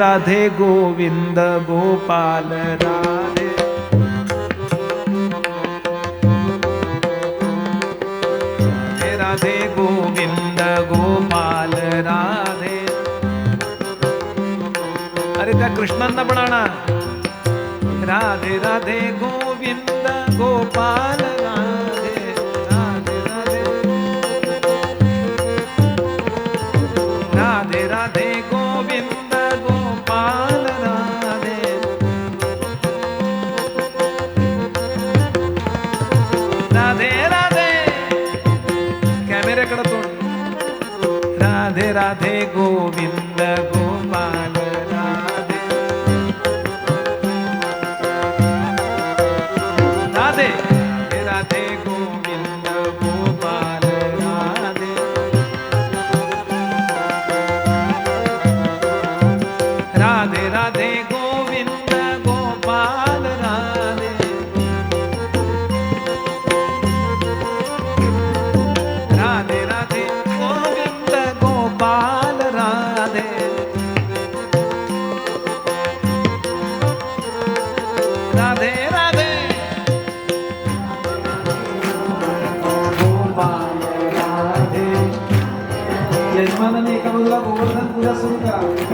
Radhe Govinda Gopala Radhe Radhe Govinda Gopala Radhe are Krishnan തപ്പണാണ് Radhe Radhe Govinda Gopala Radhe Radhe Govind Gopal Radhe. Radhe Radhe Govind Gopal Radhe. Radhe Radhe go Obrigado.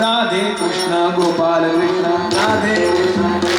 Radhe Krishna Gopal Krishna Radhe Krishna